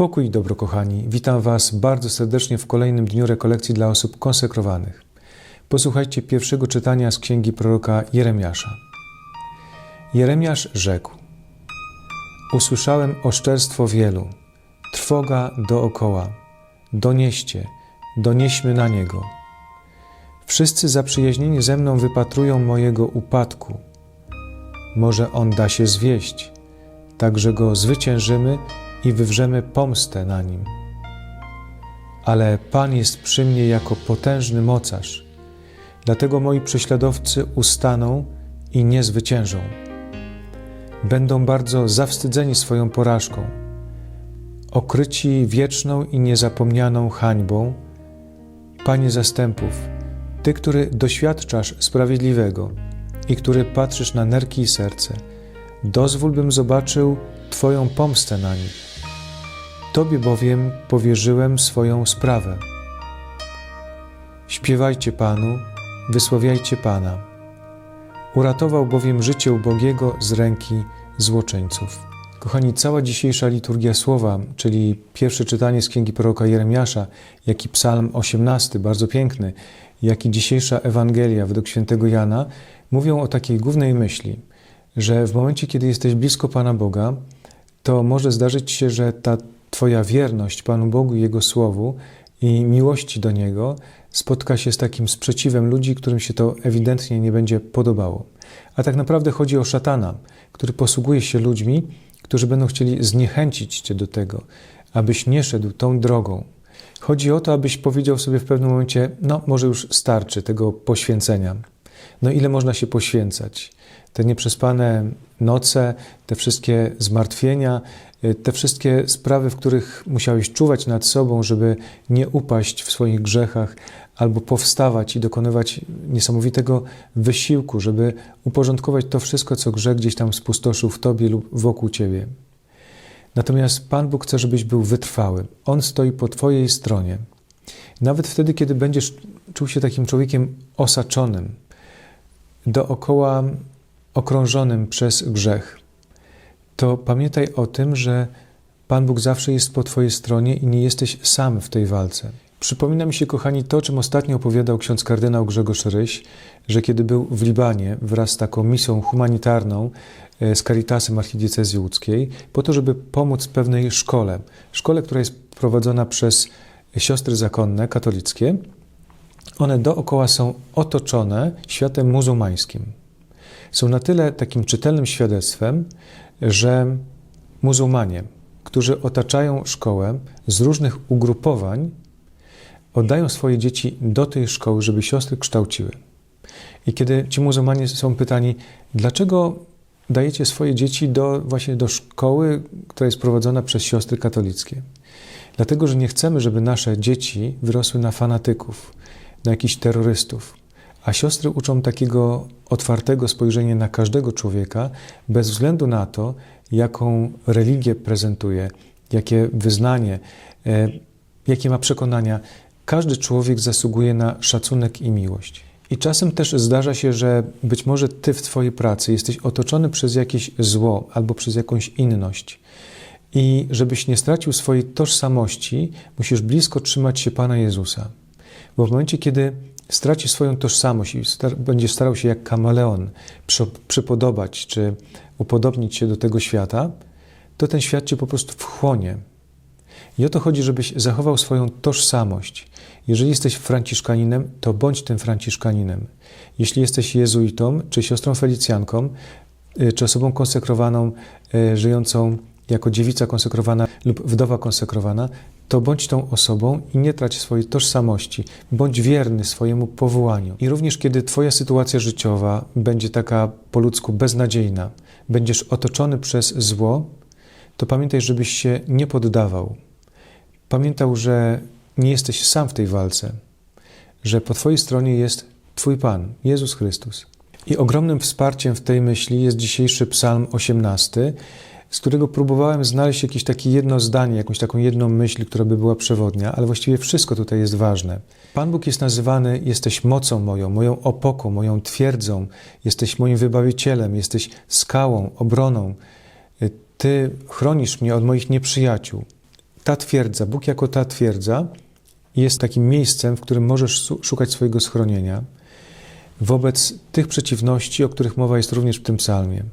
Pokój i dobro, kochani. Witam Was bardzo serdecznie w kolejnym dniu rekolekcji dla osób konsekrowanych. Posłuchajcie pierwszego czytania z księgi proroka Jeremiasza. Jeremiasz rzekł: Usłyszałem oszczerstwo wielu, trwoga dookoła. Donieście, donieśmy na niego. Wszyscy zaprzyjaźnieni ze mną wypatrują mojego upadku. Może on da się zwieść, tak że go zwyciężymy i wywrzemy pomstę na nim. Ale Pan jest przy mnie jako potężny mocarz, dlatego moi prześladowcy ustaną i nie zwyciężą. Będą bardzo zawstydzeni swoją porażką, okryci wieczną i niezapomnianą hańbą. Panie zastępów, Ty, który doświadczasz sprawiedliwego i który patrzysz na nerki i serce, dozwól bym zobaczył Twoją pomstę na nich. Tobie bowiem powierzyłem swoją sprawę. Śpiewajcie Panu, wysławiajcie Pana. Uratował bowiem życie ubogiego z ręki złoczyńców. Kochani, cała dzisiejsza liturgia słowa, czyli pierwsze czytanie z księgi proroka Jeremiasza, jak i psalm 18, bardzo piękny, jak i dzisiejsza Ewangelia według świętego Jana, mówią o takiej głównej myśli, że w momencie, kiedy jesteś blisko Pana Boga, to może zdarzyć się, że ta Twoja wierność Panu Bogu i Jego Słowu i miłości do Niego spotka się z takim sprzeciwem ludzi, którym się to ewidentnie nie będzie podobało. A tak naprawdę chodzi o szatana, który posługuje się ludźmi, którzy będą chcieli zniechęcić Cię do tego, abyś nie szedł tą drogą. Chodzi o to, abyś powiedział sobie w pewnym momencie: No, może już starczy tego poświęcenia. No, ile można się poświęcać? Te nieprzespane noce, te wszystkie zmartwienia, te wszystkie sprawy, w których musiałeś czuwać nad sobą, żeby nie upaść w swoich grzechach, albo powstawać i dokonywać niesamowitego wysiłku, żeby uporządkować to wszystko, co grzech gdzieś tam spustoszył w tobie lub wokół ciebie. Natomiast Pan Bóg chce, żebyś był wytrwały. On stoi po Twojej stronie. Nawet wtedy, kiedy będziesz czuł się takim człowiekiem osaczonym, dookoła okrążonym przez grzech, to pamiętaj o tym, że Pan Bóg zawsze jest po Twojej stronie i nie jesteś sam w tej walce. Przypomina mi się, kochani, to, czym ostatnio opowiadał ksiądz kardynał Grzegorz Ryś, że kiedy był w Libanie wraz z taką misją humanitarną z Caritasem Archidiecezji Łódzkiej, po to, żeby pomóc pewnej szkole. Szkole, która jest prowadzona przez siostry zakonne, katolickie. One dookoła są otoczone światem muzułmańskim. Są na tyle takim czytelnym świadectwem, że muzułmanie, którzy otaczają szkołę z różnych ugrupowań, oddają swoje dzieci do tej szkoły, żeby siostry kształciły. I kiedy ci muzułmanie są pytani, dlaczego dajecie swoje dzieci do, właśnie do szkoły, która jest prowadzona przez siostry katolickie? Dlatego, że nie chcemy, żeby nasze dzieci wyrosły na fanatyków, na jakichś terrorystów. A siostry uczą takiego otwartego spojrzenia na każdego człowieka, bez względu na to, jaką religię prezentuje, jakie wyznanie, e, jakie ma przekonania. Każdy człowiek zasługuje na szacunek i miłość. I czasem też zdarza się, że być może ty w twojej pracy jesteś otoczony przez jakieś zło albo przez jakąś inność. I żebyś nie stracił swojej tożsamości, musisz blisko trzymać się Pana Jezusa. Bo w momencie, kiedy stracisz swoją tożsamość i star będziesz starał się jak kameleon przypodobać czy upodobnić się do tego świata, to ten świat cię po prostu wchłonie. I o to chodzi, żebyś zachował swoją tożsamość. Jeżeli jesteś franciszkaninem, to bądź tym franciszkaninem. Jeśli jesteś jezuitą, czy siostrą felicjanką, czy osobą konsekrowaną, żyjącą jako dziewica konsekrowana lub wdowa konsekrowana, to bądź tą osobą i nie trać swojej tożsamości, bądź wierny swojemu powołaniu. I również kiedy Twoja sytuacja życiowa będzie taka po ludzku beznadziejna, będziesz otoczony przez zło, to pamiętaj, żebyś się nie poddawał. Pamiętał, że nie jesteś sam w tej walce, że po Twojej stronie jest Twój Pan, Jezus Chrystus. I ogromnym wsparciem w tej myśli jest dzisiejszy Psalm 18, z którego próbowałem znaleźć jakieś takie jedno zdanie, jakąś taką jedną myśl, która by była przewodnia, ale właściwie wszystko tutaj jest ważne. Pan Bóg jest nazywany, jesteś mocą moją, moją opoką, moją twierdzą, jesteś moim wybawicielem, jesteś skałą, obroną. Ty chronisz mnie od moich nieprzyjaciół. ta twierdza, Bóg jako ta twierdza jest takim miejscem, w którym możesz szukać swojego schronienia wobec tych przeciwności, o których mowa jest również w tym psalmie,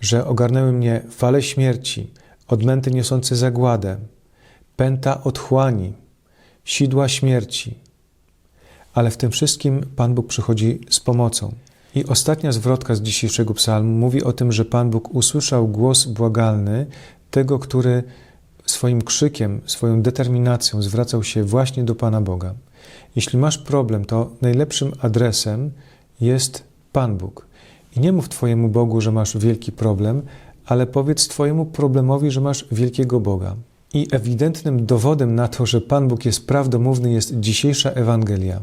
że ogarnęły mnie fale śmierci, odmęty niosące zagładę, pęta otchłani, sidła śmierci. Ale w tym wszystkim Pan Bóg przychodzi z pomocą. I ostatnia zwrotka z dzisiejszego psalmu mówi o tym, że Pan Bóg usłyszał głos błagalny tego, który swoim krzykiem, swoją determinacją zwracał się właśnie do Pana Boga. Jeśli masz problem, to najlepszym adresem jest Pan Bóg. I nie mów Twojemu Bogu, że masz wielki problem, ale powiedz Twojemu problemowi, że masz wielkiego Boga. I ewidentnym dowodem na to, że Pan Bóg jest prawdomówny, jest dzisiejsza Ewangelia.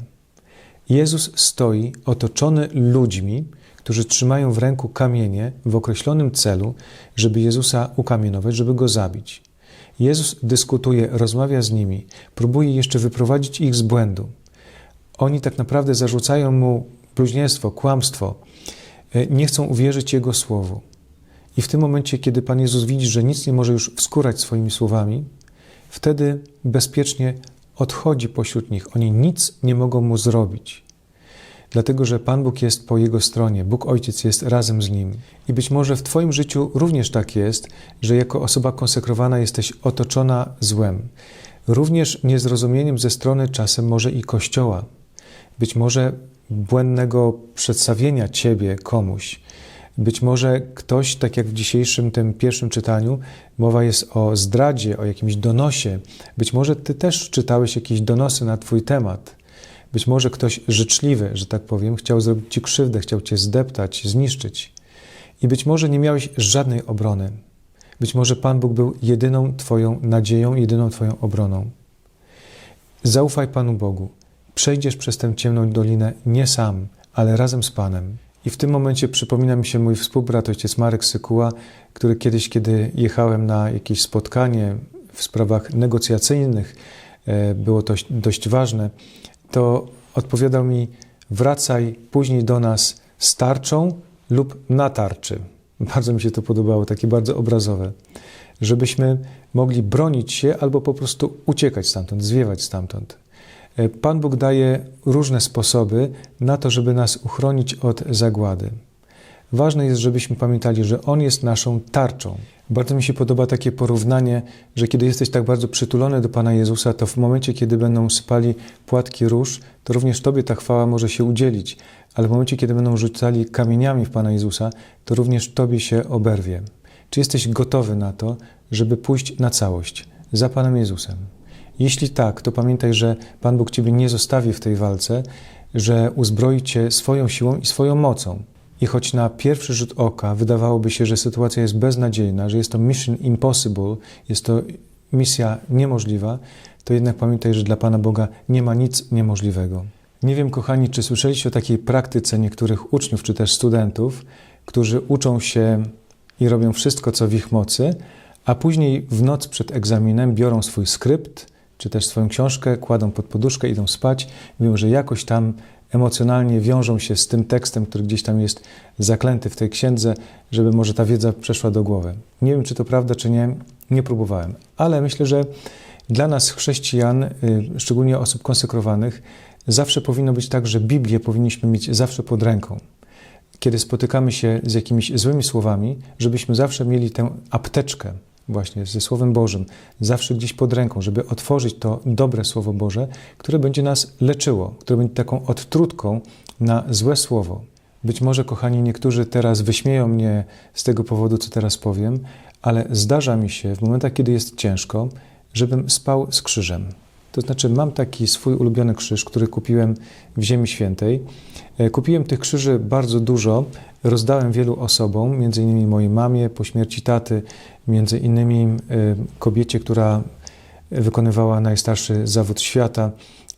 Jezus stoi otoczony ludźmi, którzy trzymają w ręku kamienie w określonym celu, żeby Jezusa ukamienować, żeby go zabić. Jezus dyskutuje, rozmawia z nimi, próbuje jeszcze wyprowadzić ich z błędu. Oni tak naprawdę zarzucają mu bluźnierstwo, kłamstwo, nie chcą uwierzyć Jego słowu. I w tym momencie, kiedy Pan Jezus widzi, że nic nie może już wskórać swoimi słowami, wtedy bezpiecznie odchodzi pośród nich. Oni nic nie mogą mu zrobić. Dlatego, że Pan Bóg jest po jego stronie, Bóg Ojciec jest razem z nim. I być może w Twoim życiu również tak jest, że jako osoba konsekrowana jesteś otoczona złem. Również niezrozumieniem ze strony czasem może i Kościoła. Być może błędnego przedstawienia Ciebie komuś. Być może ktoś, tak jak w dzisiejszym tym pierwszym czytaniu, mowa jest o zdradzie, o jakimś donosie. Być może Ty też czytałeś jakieś donosy na Twój temat. Być może ktoś życzliwy, że tak powiem, chciał zrobić Ci krzywdę, chciał Cię zdeptać, zniszczyć. I być może nie miałeś żadnej obrony. Być może Pan Bóg był jedyną Twoją nadzieją, jedyną Twoją obroną. Zaufaj Panu Bogu. Przejdziesz przez tę ciemną dolinę nie sam, ale razem z Panem. I w tym momencie przypomina mi się mój współbrat, ojciec Marek Sykuła, który kiedyś, kiedy jechałem na jakieś spotkanie w sprawach negocjacyjnych, e, było to dość ważne, to odpowiadał mi: wracaj później do nas z tarczą lub na tarczy. Bardzo mi się to podobało, takie bardzo obrazowe. Żebyśmy mogli bronić się albo po prostu uciekać stamtąd, zwiewać stamtąd. Pan Bóg daje różne sposoby na to, żeby nas uchronić od zagłady. Ważne jest, żebyśmy pamiętali, że On jest naszą tarczą. Bardzo mi się podoba takie porównanie, że kiedy jesteś tak bardzo przytulony do Pana Jezusa, to w momencie, kiedy będą spali płatki róż, to również Tobie ta chwała może się udzielić, ale w momencie, kiedy będą rzucali kamieniami w Pana Jezusa, to również Tobie się oberwie. Czy jesteś gotowy na to, żeby pójść na całość za Panem Jezusem? Jeśli tak, to pamiętaj, że Pan Bóg Ciebie nie zostawi w tej walce, że uzbroi Cię swoją siłą i swoją mocą. I choć na pierwszy rzut oka wydawałoby się, że sytuacja jest beznadziejna, że jest to mission impossible, jest to misja niemożliwa, to jednak pamiętaj, że dla Pana Boga nie ma nic niemożliwego. Nie wiem, kochani, czy słyszeliście o takiej praktyce niektórych uczniów czy też studentów, którzy uczą się i robią wszystko, co w ich mocy, a później w noc przed egzaminem biorą swój skrypt, czy też swoją książkę, kładą pod poduszkę, idą spać, mówią, że jakoś tam emocjonalnie wiążą się z tym tekstem, który gdzieś tam jest zaklęty w tej księdze, żeby może ta wiedza przeszła do głowy. Nie wiem, czy to prawda, czy nie, nie próbowałem, ale myślę, że dla nas, chrześcijan, y, szczególnie osób konsekrowanych, zawsze powinno być tak, że Biblię powinniśmy mieć zawsze pod ręką. Kiedy spotykamy się z jakimiś złymi słowami, żebyśmy zawsze mieli tę apteczkę, właśnie ze Słowem Bożym, zawsze gdzieś pod ręką, żeby otworzyć to dobre Słowo Boże, które będzie nas leczyło, które będzie taką odtrutką na złe słowo. Być może, kochani, niektórzy teraz wyśmieją mnie z tego powodu, co teraz powiem, ale zdarza mi się w momentach, kiedy jest ciężko, żebym spał z krzyżem. To znaczy, mam taki swój ulubiony krzyż, który kupiłem w Ziemi Świętej. E, kupiłem tych krzyży bardzo dużo, rozdałem wielu osobom, między innymi mojej mamie po śmierci taty, między innymi e, kobiecie, która wykonywała najstarszy zawód świata,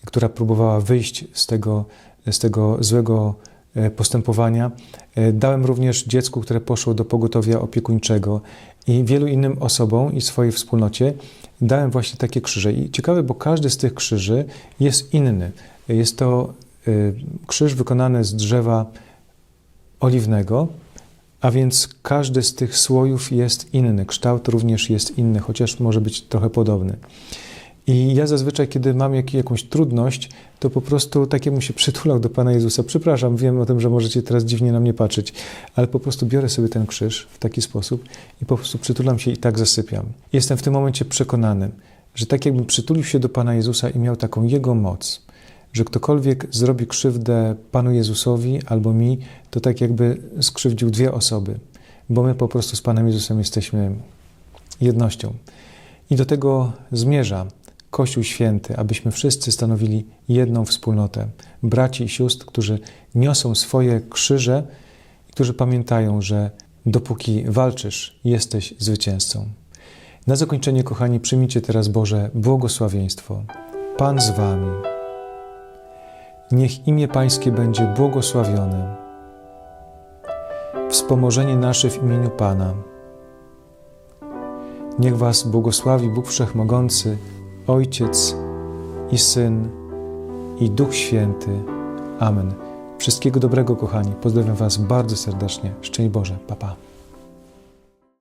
która próbowała wyjść z tego, z tego złego e, postępowania. Dałem również dziecku, które poszło do pogotowia opiekuńczego i wielu innym osobom i swojej wspólnocie dałem właśnie takie krzyże. I ciekawe, bo każdy z tych krzyży jest inny. Jest to krzyż wykonany z drzewa oliwnego, A więc każdy z tych słojów jest inny, kształt również jest inny, chociaż może być trochę podobny. I ja zazwyczaj, kiedy mam jak, jakąś trudność, to po prostu tak jakbym się przytulał do Pana Jezusa. Przepraszam, wiem o tym, że możecie teraz dziwnie na mnie patrzeć, ale po prostu biorę sobie ten krzyż w taki sposób i po prostu przytulam się i tak zasypiam. Jestem w tym momencie przekonany, że tak jakbym przytulił się do Pana Jezusa i miał taką Jego moc, że ktokolwiek zrobi krzywdę Panu Jezusowi albo mi, to tak jakby skrzywdził dwie osoby, bo my po prostu z Panem Jezusem jesteśmy jednością. I do tego zmierza Kościół Święty, abyśmy wszyscy stanowili jedną wspólnotę, braci i sióstr, którzy niosą swoje krzyże i którzy pamiętają, że dopóki walczysz, jesteś zwycięzcą. Na zakończenie, kochani, przyjmijcie teraz Boże błogosławieństwo. Pan z Wami. Niech imię Pańskie będzie błogosławione. Wspomożenie nasze w imieniu Pana. Niech Was błogosławi Bóg Wszechmogący, Ojciec i Syn i Duch Święty. Amen. Wszystkiego dobrego, kochani. Pozdrawiam Was bardzo serdecznie. Szczęść Boże. Pa, pa.